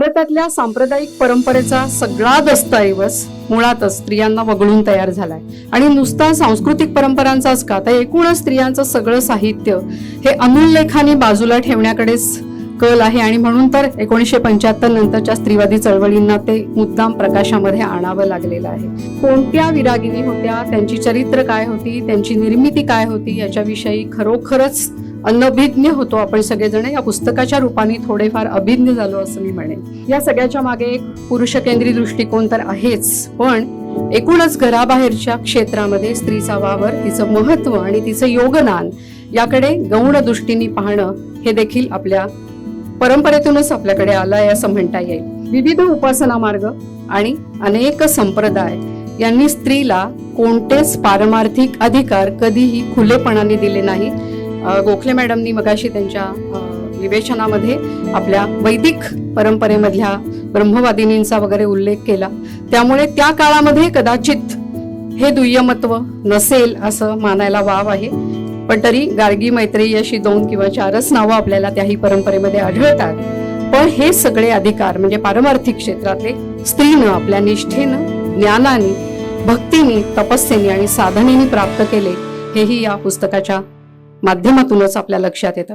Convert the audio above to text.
भारतातल्या सांप्रदायिक परंपरेचा सगळा दस्तऐवज मुळातच स्त्रियांना वगळून तयार झालाय. आणि नुसता सांस्कृतिक परंपरांचाच का? तर एकूणच स्त्रियांचं सगळं साहित्य हे अनुल्लेखाने बाजूला ठेवण्याकडेच कल आहे. आणि म्हणून तर एकोणीसशे पंच्याहत्तर नंतरच्या स्त्रीवादी चळवळींना ते मुद्दाम प्रकाशामध्ये आणावं लागलेलं आहे. कोणत्या विरागिनी होत्या? त्यांची चरित्र काय होती? त्यांची निर्मिती काय होती? याच्याविषयी खरोखरच अनभिज्ञ होतो आपण सगळेजण. या पुस्तकाच्या रूपाने थोडेफार अभिज्ञ झालो असं मी म्हणेन. या सगळ्याच्या मागे एक पुरुषकेंद्री दृष्टिकोन तर आहेच. पण एकूणच घराबाहेरच्या क्षेत्रामध्ये स्त्रीचा वावर तिचं महत्त्व आणि तिचं योगदान याकडे गौण दृष्टीने पाहणं हे देखील आपल्या परंपरेतूनच आपल्याकडे आलं आहे असं म्हणता येईल. विविध उपासना मार्ग आणि अनेक संप्रदाय यांनी स्त्रीला कोणतेच पारमार्थिक अधिकार कधीही खुलेपणाने दिले नाही गोखले मॅडमनी मगाशी त्यांच्या विवेचनामध्ये आपल्या वैदिक परंपरेमधल्या ब्रह्मवादिनींचा वगैरे उल्लेख केला. त्यामुळे त्या काळामध्ये कदाचित हे दुय्यमत्व नसेल असं मानायला वाव आहे. पण तरी गार्गी मैत्रेयी अशी दोन किंवा चारच नावं आपल्याला त्याही परंपरेमध्ये आढळतात. पण हे सगळे अधिकार म्हणजे पारमार्थिक क्षेत्रातले स्त्रीनं आपल्या निष्ठेनं ज्ञानाने भक्तीने तपस्येने आणि साधनेने प्राप्त केले हेही या पुस्तकाच्या माध्यमातूनच आपल्या लक्षात येतं.